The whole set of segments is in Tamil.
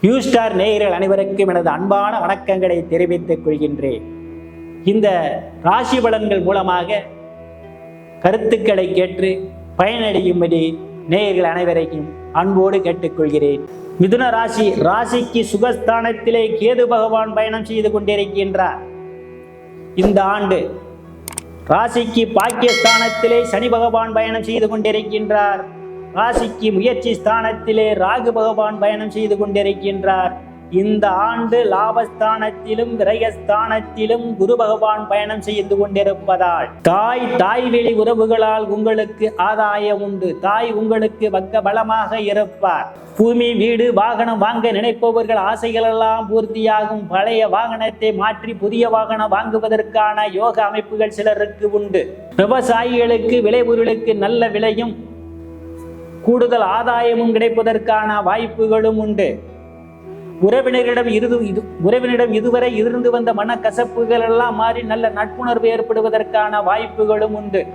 நியூ ஸ்டார் நேயர்கள் அனைவருக்கும் எனது அன்பான வணக்கங்களை தெரிவித்துக் கொள்கின்றேன். இந்த ராசி பலன்கள் மூலமாக கருத்துக்களை கேட்டு பயனடையும்படி நேயர்கள் அனைவரையும் அன்போடு கேட்டுக்கொள்கிறேன். மிதுன ராசி ராசிக்கு சுகஸ்தானத்திலே கேது பகவான் பயணம் செய்து கொண்டிருக்கின்றார். இந்த ஆண்டு ராசிக்கு பாக்கியஸ்தானத்திலே சனி பகவான் பயணம் செய்து கொண்டிருக்கின்றார். ராசிக்கு முயற்சி ஸ்தானத்திலே ராகு பகவான் பயணம் செய்து கொண்டிருக்கின்றார். இந்த ஆண்டு லாபஸ்தானத்திலும் விரயஸ்தானத்திலும் குரு பகவான் பயணம் செய்து கொண்டிருப்பதால் தாய் தாய் வெளி உறவுகளால் உங்களுக்கு ஆதாயம் உண்டு. தாய் உங்களுக்கு பக்க பலமாக இருப்பார். பூமி வீடு வாகனம் வாங்க நினைப்பவர்கள் ஆசைகளெல்லாம் பூர்த்தியாகும். பழைய வாகனத்தை மாற்றி புதிய வாகனம் வாங்குவதற்கான யோக அமைப்புகள் சிலருக்கு உண்டு. விவசாயிகளுக்கு விளைபொருளுக்கு நல்ல விலையும் கூடுதல் ஆதாயமும் கிடைப்பதற்கான வாய்ப்புகளும் உண்டு. உறவினரிடம் இரு இது உறவினரிடம் இதுவரை இருந்து வந்த மனக்கசப்புகள் எல்லாம் மாறி நல்ல நட்புணர்வு ஏற்படுவதற்கான வாய்ப்புகளும் உண்டு.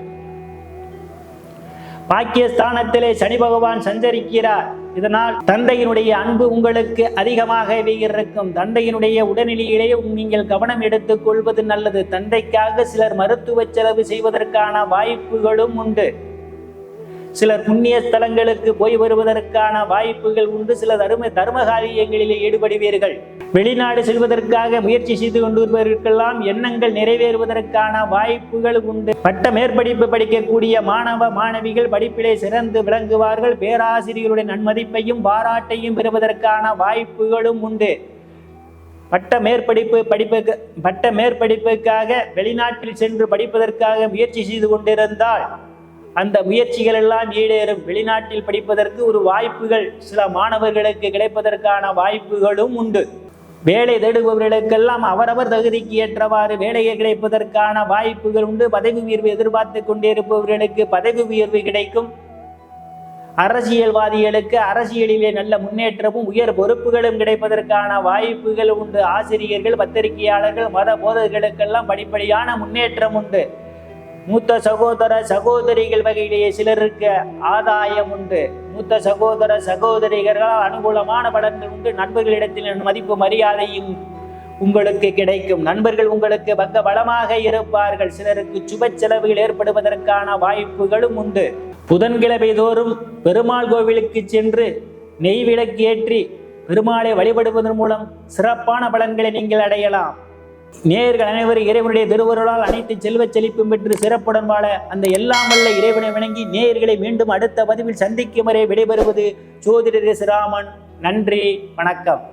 பாக்கியஸ்தானத்திலே சனி பகவான் சஞ்சரிக்கிறார். இதனால் தந்தையினுடைய அன்பு உங்களுக்கு அதிகமாகவே இருக்கும். தந்தையினுடைய உடல்நிலையிலே நீங்கள் கவனம் எடுத்துக் கொள்வது நல்லது. தந்தைக்காக சிலர் மருத்துவ செலவு செய்வதற்கான வாய்ப்புகளும் உண்டு. சிலர் புண்ணிய ஸ்தலங்களுக்கு போய் வருவதற்கான வாய்ப்புகள் உண்டு. சில தர்ம தர்ம காரியங்களிலே ஈடுபடுவீர்கள். வெளிநாடு செல்வதற்காக முயற்சி செய்து கொண்டிருப்பவர்களுக்கெல்லாம் எண்ணங்கள் நிறைவேறுவதற்கான வாய்ப்புகள் உண்டு. பட்ட மேற்படிப்பு படிக்கக்கூடிய மாணவ மாணவிகள் படிப்பிலே சிறந்து விளங்குவார்கள். பேராசிரியருடைய நன்மதிப்பையும் பாராட்டையும் பெறுவதற்கான வாய்ப்புகளும் உண்டு. பட்ட மேற்படிப்பு படிப்புக்கு பட்ட மேற்படிப்புக்காக வெளிநாட்டில் சென்று படிப்பதற்காக முயற்சி செய்து கொண்டிருந்தால் அந்த முயற்சிகள் எல்லாம் ஈடேறும். வெளிநாட்டில் படிப்பதற்கு ஒரு வாய்ப்புகள் சில மாணவர்களுக்கு கிடைப்பதற்கான வாய்ப்புகளும் உண்டு. வேலை தேடுபவர்களுக்கெல்லாம் அவரவர் தகுதிக்கு ஏற்றவாறு வேலையை கிடைப்பதற்கான வாய்ப்புகள் உண்டு. பதவி உயர்வு எதிர்பார்த்து கொண்டிருப்பவர்களுக்கு பதவி உயர்வு கிடைக்கும். அரசியல்வாதிகளுக்கு அரசியலிலே நல்ல முன்னேற்றமும் உயர் பொறுப்புகளும் கிடைப்பதற்கான வாய்ப்புகள் உண்டு. ஆசிரியர்கள் பத்திரிகையாளர்கள் மத போதர்களுக்கெல்லாம் படிப்படியான முன்னேற்றம் உண்டு. மூத்த சகோதர சகோதரிகள் வகையிலேயே சிலருக்கு ஆதாயம் உண்டு. மூத்த சகோதர சகோதரிகளால் அனுகூலமான பலன்கள் உண்டு. நண்பர்களிடத்தில் மதிப்பு மரியாதையும் உங்களுக்கு கிடைக்கும். நண்பர்கள் உங்களுக்கு பக்க பலமாக இருப்பார்கள். சிலருக்கு சுப செலவுகள் ஏற்படுவதற்கான வாய்ப்புகளும் உண்டு. புதன்கிழமை தோறும் பெருமாள் கோவிலுக்கு சென்று நெய் விளக்கு ஏற்றி பெருமாளை வழிபடுவதன் மூலம் சிறப்பான பலன்களை நீங்கள் அடையலாம். நேயர்கள் அனைவரும் இறைவனுடைய திருவருளால் அனைத்து செல்வச் செழிப்பும் பெற்று சிறப்புடன் வாழ அந்த எல்லாம் வல்ல இறைவனை வணங்கி நேயர்களை மீண்டும் அடுத்த பதிவில் சந்திக்கும் வரை விடைபெறுவது ஜோதிடர் ராமன் நன்றி வணக்கம்.